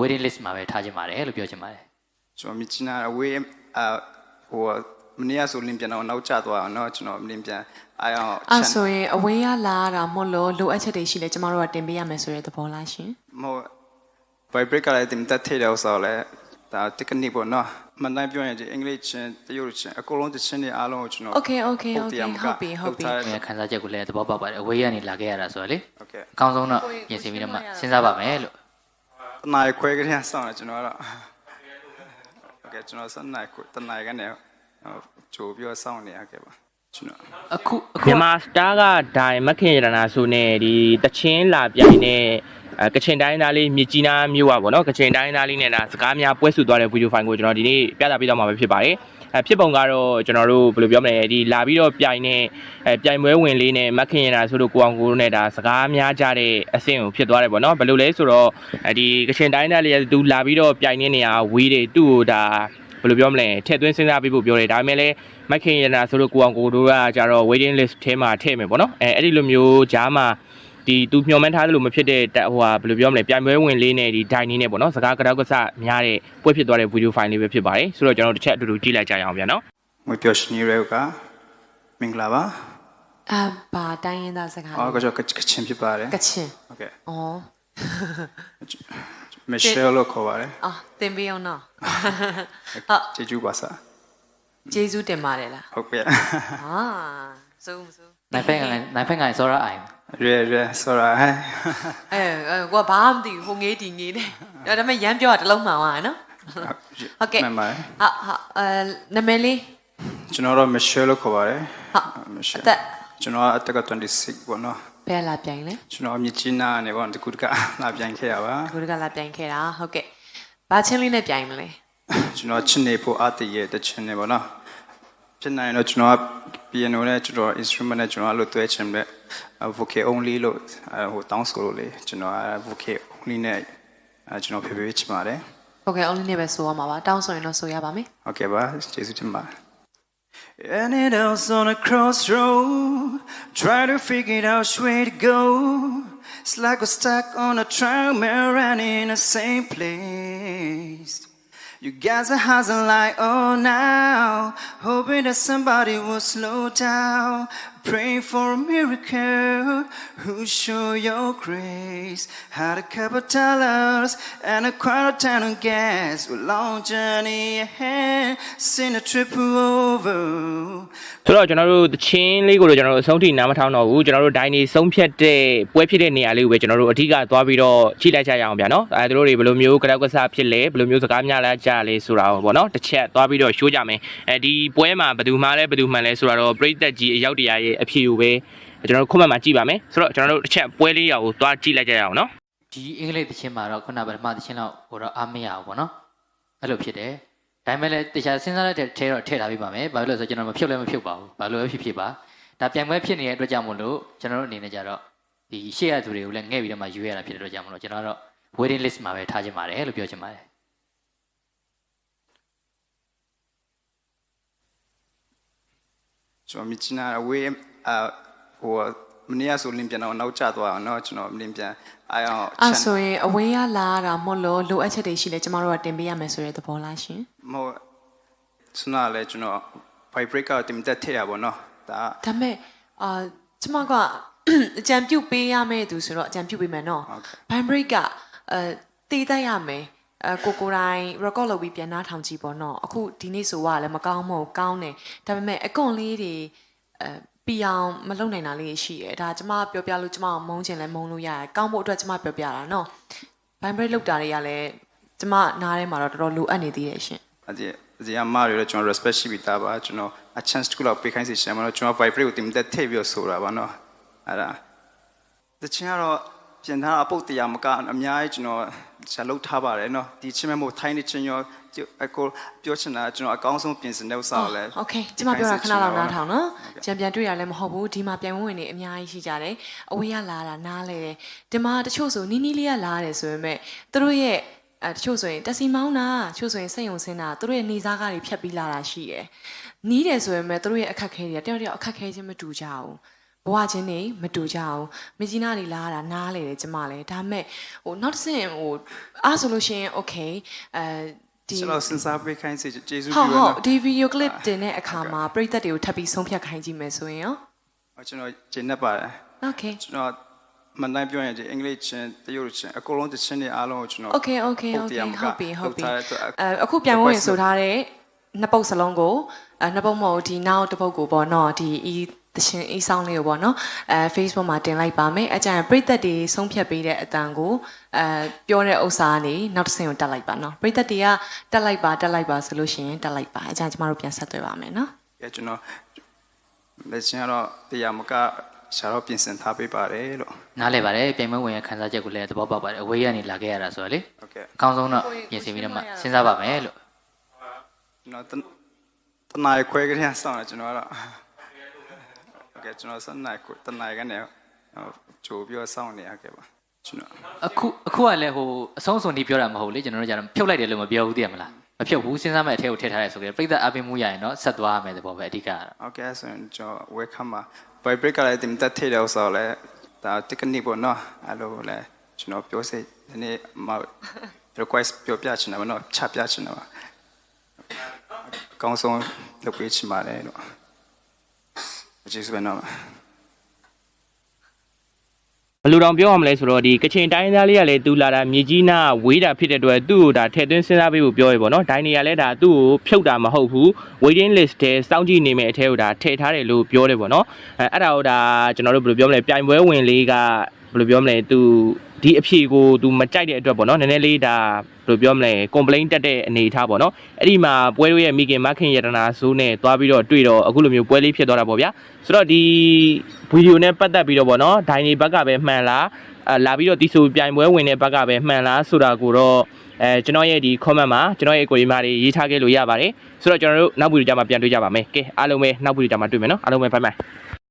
waiting list မှာပဲထားခြင်းပါတယ်လို့ပြောချင်ပါတယ် ကျွန်တော်မြချင်တာအဝေးအာဟိုမနေ့ကဆိုလင်းပြန်တော့နောက်ကျသွားအောင်เนาะကျွန်တော်လင်းပြန်အားအောင် အဲ့ဆိုရင်အဝေးရလာရတာမဟုတ်လို့လိုအပ်ချက်တွေရှိလဲကျမတို့ကတင်ပေးရမယ်ဆိုတဲ့သဘောလားရှင် မဟုတ် vibrate ကလည်းတင်တက်ထဲတော့ဆိုလဲဒါ technique ပေါ့เนาะမနိုင်ပြောရင်ဒီအင်္ဂလိပ်ချင်းတရုတ်ချင်းအကုန်လုံးတချင်းတွေအားလုံးကိုကျွန်တော် Okay okay okay ဟုတ်ပြီဟုတ်ပြီ ။ငါခန်းစားချက်ကိုလည်းသဘောပေါက်ပါတယ်အဝေးကနေလာခဲ့ရတာဆိုတော့လေ โอเค အကောင်းဆုံးတော့ပြင်ဆင်ပြီးတော့မှစဉ်းစားပါမယ်လို့ တနားခွဲကလေးဆောင်းတယ်ကျွန်တော်ကတော့โอเคကျွန်တော်စနေခွတနားကနေချိုးပြီးဆောင်းနေရခဲ့ပါကျွန်တော် အခုအခု မြန်မာစတားကဒိုင်မခင်ရတနာဆိုနဲ့ဒီတချင်းလာပြိုင်နဲ့အဲကချင်တိုင်းသားလေးမြစ်ကြီးနားမြို့อ่ะဗောနော်ကချင်တိုင်းသားလေးနဲ့ဒါစကားများပွဲစုသွားတဲ့ဗီဒီယိုဖိုင်ကိုကျွန်တော်ဒီနေ့ပြသပေးတော့မှာပဲဖြစ်ပါတယ် အဲဖြစ်ပုံကတော့ကျွန်တော်တို့ဘယ်လိုပြောမလဲဒီလာပြီးတော့ပြိုင်နဲ့အဲပြိုင်ပွဲဝင်လေးနဲ့မခင်ရတနာဆိုလို့ကိုအောင်ကိုတို့နဲ့ဒါစကားများကြတဲ့အဆင့်ကိုဖြစ်သွားတယ်ဗောနော်ဘယ်လိုလဲဆိုတော့အဲဒီကချင်တိုင်းသားလေးကသူလာပြီးတော့ပြိုင်နေနေရဝေးတယ်သူ့ကိုဒါဘယ်လိုပြောမလဲထည့်သွင်းစဉ်းစားပေးဖို့ပြောတယ်ဒါပေမဲ့လည်းမိုက်ခင်ရနာဆိုတော့ကိုအောင်ကိုတို့ကကြတော့ waiting list ထဲမှာထည့်မယ်ပေါ့နော်အဲအဲ့ဒီလိုမျိုးဂျားမှာ ဒီသူမျှော်မှန်းထားသလိုမဖြစ်တဲ့ဟိုဟာဘယ်လိုပြောမလဲပြိုင်ပွဲဝင်လေးနဲ့ဒီဒိုင်နေနဲ့ပေါ့နော်စကားကြောက်ကစားများတဲ့ပွဲဖြစ်သွားတဲ့ဗီဒီယိုဖိုင်လေးပဲဖြစ်ပါတယ်ဆိုတော့ကျွန်တော်တို့တစ်ချက်အတူတူကြည့်လိုက်ကြရအောင်ဗျာနော်ငွေပျော်ရှင်ကြီးရဲကမင်္ဂလာပါအာဘာတိုင်းရင်းသားစကားအော်ကြောက်ကချင်ဖြစ်ပါတယ်ကချင်ဟုတ်ကဲ့အော်မီရှယ်လို့ခေါ်ပါတယ်အာတင်ပြီးအောင်နော်ဟုတ်ကျေးဇူးပါဆရာကျေးဇူးတင်ပါတယ်လားဟုတ်ကဲ့ဟာ စိုးမစိုးနိုင်ဖက်ကလည်းနိုင်ဖက်ကလည်းစောရအိုင်ရဲရဲဆိုရဟဲ့အဲအဲကိုကဘာမှမသိဘူးဟိုငေးတီငေးတယ်ဒါပေမဲ့ရမ်းပြောတာတစ်လုံးမှန်သွားတယ်နော်ဟုတ်ကဲ့မှန်ပါတယ်ဟာဟာအဲနာမည်လေးကျွန်တော်တော့မရှယ်လို့ခေါ်ပါတယ်ဟုတ်မရှယ်အသက်ကျွန်တော်အသက်က26ပေါ့နော်ဘယ်လာပြိုင်လဲကျွန်တော်မြစ်ချင်းနာနေပေါ့တကူတကလာပြန်ခဲ့ရပါကိုကလာပြိုင်ခဲ့တာဟုတ်ကဲ့ဘာချင်းလေးနဲ့ပြိုင်မလဲကျွန်တော်ချင်းနေဖို့အတည်ရဲ့တချင်းနေပေါ့နော် ဖြစ်နိုင်တော့ကျွန်တော်က piano နဲ့ကျွန်တော် instrument နဲ့ကျွန်တော်အဲ့လိုတွဲချင်တဲ့ vocal only လို့အဲ့ဟိုတောင်းဆိုလို့လေကျွန်တော်အဲ့ vocal only နဲ့အဲ့ကျွန်တော်ဖေဖေချင်ပါတယ် ဟုတ်ကဲ့ only နဲ့ပဲဆိုရမှာပါတောင်းဆိုရင်တော့ဆိုရပါမယ် Okay, bye. Jesus to my. And it else on a crossroad, try to figure out which way to go. It's like we're stuck on a treadmill running in the same place. You guys are hustling like oh now, hoping that somebody will slow down. Praying for a miracle, who show your grace. Had a couple dollars and a quarter ton of gas. A long journey ahead, seen a trip over. ဆိုတော့ကျွန်တော်တို့တချင်းလေးကိုတော့ကျွန်တော်တို့အဆုံးထိနားမထောင်တော့ဘူးကျွန်တော်တို့ဒိုင်နေဆုံးဖြတ်တဲ့ပွဲဖြစ်တဲ့နေရာလေးကိုပဲကျွန်တော်တို့အဓိကသွားပြီးတော့ကြည့်လိုက်ကြရအောင်ဗျာနော်အဲသူတို့တွေဘယ်လိုမျိုးကြောက်ကစားဖြစ်လဲဘယ်လိုမျိုးစကားများလားကြားလဲဆိုတာကိုပေါ့နော်တစ်ချက်သွားပြီးတော့ရှိုးကြမယ်အဲဒီပွဲမှာဘယ်သူမှလဲဘယ်သူမှလဲဆိုတာတော့ပြိသက်ကြီးအရောက်တရားရဲ့အဖြေကိုပဲကျွန်တော်တို့ခွင့်မှတ်မှာကြည့်ပါမယ်ဆိုတော့ကျွန်တော်တို့တစ်ချက်ပွဲလေးရာကိုသွားကြည့်လိုက်ကြရအောင်နော်ဒီအင်္ဂလိပ်သချင်းမှာတော့ခုနကပထမသချင်းတော့ဟိုတော့အားမရဘူးပေါ့နော်အဲ့လိုဖြစ်တယ်ဒါပေမဲ့လည်းတခြားစဉ်းစားလိုက်တဲ့ထဲတော့ထည့်ထားပေးပါမယ်ဘာလို့လဲဆိုတော့ကျွန်တော်မဖြုတ်လည်းမဖြုတ်ပါဘူးဘာလို့လဲဖြစ်ဖြစ်ပါဒါပြိုင်ပွဲဖြစ်နေတဲ့အတွက်ကြောင့်မို့လို့ကျွန်တော်တို့အနေနဲ့ကြတော့ဒီရှေ့ရသူတွေကိုလည်းငှဲ့ပြီးတော့မှယူရတာဖြစ်တဲ့အတွက်ကြောင့်မို့လို့ကျွန်တော်တော့ waiting list မှာပဲထားခြင်းပါတယ်လို့ပြောချင်ပါတယ် ကျွန်တော်မြချင်တာအဝေးအာဟိုမနေ့ကဆိုလင်းပြန်တော့နောက်ကျသွားအောင်เนาะကျွန်တော်လင်းပြန်အားအောင် အဲ့ဆိုရင်အဝေးရလာရတာမဟုတ်လို့လိုအပ်ချက်တွေရှိလဲကျမတို့ကတင်ပေးရမယ်ဆိုတဲ့သဘောလားရှင် မဟုတ်စနာလေကျွန်တော် vibrate ကတင်တက်ထည့်ရပါတော့ဒါ ဒါပေမဲ့အာကျမကအကြံပြုတ်ပေးရမယ့်သူဆိုတော့အကြံပြုတ်ပေးမယ်နော် ဟုတ်ကဲ့ ဘိုင်ဘရိတ်ကအဲတည်တတ်ရမယ် အဲကိုကိုတိုင်း record လုပ်ပြီးပြန်နှားထောင်ကြည့်ပေါ့နော်အခုဒီနေ့ဆိုကလည်းမကောင်းမဟုတ်ကောင်းတယ်ဒါပေမဲ့အကွန်လေးတွေအဲပြအောင်မလုပ်နိုင်တာလေးရှိတယ်ဒါကျမပြောပြလို့ကျမမုန်းချင်လဲမုန်းလို့ရတယ်ကောင်းဖို့အတွက်ကျမပြောပြတာနော်ဘိုင်ဘရိတ်လောက်တာတွေကလည်းကျမနားထဲမှာတော့တော်တော်လိုအပ်နေသေးတယ်ရှင်အဒီအဒီအမတွေလည်းကျွန်တော် respect ရှိပြီးသားပါကျွန်တော် a chance တစ်ခုလောက်ပေးခိုင်းစီရှင်မလို့ကျွန်တော် vibrate ကိုတင်တက်ထည့်ပြီးတော့ဆိုတာပါနော်အဲ့ဒါတချင်ကတော့ပြင်ထားအပုတ်တရားမကအများကြီးကျွန်တော် ဆက်လုပ်ထားပါတယ်နော်ဒီချင်းမဲ့မို့ထိုင်းနေချင်းရောအကိုပြောချင်တာကျွန်တော်အကောင်းဆုံးပြင်ဆင်တဲ့ဥစ္စာကိုလည်း โอเคကျမပြောတာခဏလောက်နားထောင်နော်ကြံပြန်တွေ့ရလည်းမဟုတ်ဘူးဒီမှာပြန်ဝင်ဝင်နေအများကြီးရှိကြတယ်အဝေးရလာတာနားလဲတယ်ဒီမှာတချို့ဆိုနီးနီးလေးကလာတယ်ဆိုပေမဲ့သူတို့ရဲ့အဲတချို့ဆိုရင်တက်စီမောင်းတာတချို့ဆိုရင်စိတ်ယုံစင်းတာသူတို့ရဲ့နေစားကားတွေဖြတ်ပြီးလာတာရှိတယ်နီးတယ်ဆိုပေမဲ့သူတို့ရဲ့အခက်ခဲတွေကတယောက်တယောက်အခက်ခဲချင်းမတူကြဘူး ဘဝချင်းနေမတူကြဘူးမကြီးနာလေးလာတာနားလေတယ်ကျမလည်းဒါပေမဲ့ဟိုနောက်တစ်ဆင့်ဟိုအားဆိုလို့ရှိရင် okay အဲဒီကျွန်တော်စဉ်းစားပေးခိုင်းစေကျေးဇူးဟုတ်ပြုရဟုတ်နော်ဒီဗီဒီယိုကလစ်တင်တဲ့အခါမှာပရိသတ်တွေကိုထပ်ပြီးဆုံးဖြတ်ခိုင်းကြည့်မယ်ဆိုရင်ရောကျွန်တော်ကျင်းနေပါတယ် okay ကျွန်တော်မနိုင်ပြောရင်ဒီအင်္ဂလိပ်ချင်းတရုတ်ချင်းအကုန်လုံးတချင်းတွေအားလုံးကိုကျွန်တော် okay okay okay ဟုတ်ပြီဟုတ်ပြီထားတဲ့အတွက်အဲအခုပြန်ဝင်ဆိုထားတဲ့နှစ်ပုတ်စလုံးကိုအဲနှစ်ပုတ်မဟုတ်ဒီနောက်တစ်ပုတ်ကိုပေါ့နော်ဒီဤ တရှင်အေးဆောင်လေးကိုပေါ့နော်အဲ Facebook မှာတင်လိုက်ပါမယ်အကြံပြိသက်တွေဆုံးဖြတ်ပေးတဲ့အတန်ကိုအဲပြောတဲ့ဥစ္စာကနေနောက်တစ်ဆင့်ကိုတက်လိုက်ပါနော်ပြိသက်တွေကတက်လိုက်ပါတက်လိုက်ပါဆိုလို့ရှိရင်တက်လိုက်ပါအကြံကျမတို့ပြန်ဆက်သွယ်ပါမယ်နော်ကဲကျွန်တော်လက်ချင်းကတော့တရားမကရှာတော့ပြင်ဆင်ထားပေးပါတယ်လို့နားလည်ပါတယ်ပြင်မဝင်ရခန်းစားချက်ကိုလည်းသဘောပေါက်ပါတယ်အဝေးကနေလာခဲ့ရတာဆိုတော့လေဟုတ်ကဲ့အကောင်းဆုံးတော့ပြင်ဆင်ပြီးတော့မှစဉ်းစားပါမယ်လို့ကျွန်တော်တနားခွဲကလေးဆောင်းတယ်ကျွန်တော်ကတော့ ကဲကျွန်တော်ဆက်နိုင်ကိုတနိုင်ကနေဂျိုပြောစောင့်နေရခဲ့ပါကျွန်တော်အခုအခုကလည်းဟိုအဆုံးစွန်ဒီပြောတာမဟုတ်လေကျွန်တော်တို့ကြတော့ဖြုတ်လိုက်တယ်လို့မပြောဘူးသိရမလားမဖြုတ်ဘူးစဉ်းစားမဲ့အထက်ကိုထည့်ထားရဲဆိုကြပြိဿအပင်မှုရရင်တော့ဆက်သွားရမယ်သဘောပဲအဓိကကတော့ဟုတ်ကဲဆိုရင်ကျွန်တော် welcome ပါ by break ကလည်းတင်တက်ထည့်တယ်ဆိုတော့လည်းဒါ technique ပေါ့နော်အဲ့လိုလည်းကျွန်တော်ပြောစိနည်းနည်းမ request ပြောပြချင်တယ်မနော်ချပြချင်တယ်ပါအကောင်းဆုံးလုပ်ပေးချင်ပါတယ်လို့ ကျေးဇူးပဲနော်ဘယ်လိုတောင်ပြောရမလဲဆိုတော့ဒီကချင်တိုင်းသားလေးကလည်းသူလာတာမြေကြီးနာဝေးတာဖြစ်တဲ့အတွက်သူ့ကိုဒါထည့်သွင်းစဉ်းစားပေးဖို့ပြောရပေါ့နော်ဒိုင်းနေရလဲဒါသူ့ကိုဖြုတ်တာမဟုတ်ဘူး waiting list ထဲစောင့်ကြည့်နေမယ့်အထဲကိုဒါထည့်ထားတယ်လို့ပြောတယ်ပေါ့နော်အဲအဲ့ဒါကိုဒါကျွန်တော်တို့ဘယ်လိုပြောမလဲပြိုင်ပွဲဝင်လေးက ဘယ်လိုပြောမလဲသူဒီအဖြေကိုသူမကြိုက်တဲ့အတွက်ပေါ့နော်နည်းနည်းလေးဒါဘယ်လိုပြောမလဲ complaint တက်တဲ့အနေအထားပေါ့နော်အဲ့ဒီမှာပွဲတို့ရဲ့မိခင်မခင်ယတနာဇိုးနဲ့သွားပြီးတော့တွေ့တော့အခုလိုမျိုးပွဲလေးဖြစ်သွားတာပေါ့ဗျာဆိုတော့ဒီဗီဒီယိုနဲ့ပတ်သက်ပြီးတော့ပေါ့နော်ဒိုင်းနေဘက်ကပဲမှန်လားအဲလာပြီးတော့တီဆိုပြိုင်ပွဲဝင်တဲ့ဘက်ကပဲမှန်လားဆိုတာကိုတော့အဲကျွန်တော်ရဲ့ဒီ comment မှာကျွန်တော်ရဲ့ကိုရီမာတွေရေးထားခဲ့လို့ရပါတယ်ဆိုတော့ကျွန်တော်တို့နောက်ဗီဒီယိုကြမှာပြန်တွေ့ကြပါမယ်ကဲအားလုံးပဲနောက်ဗီဒီယိုကြမှာတွေ့မယ်နော်အားလုံးပဲဘိုင်ဘိုင်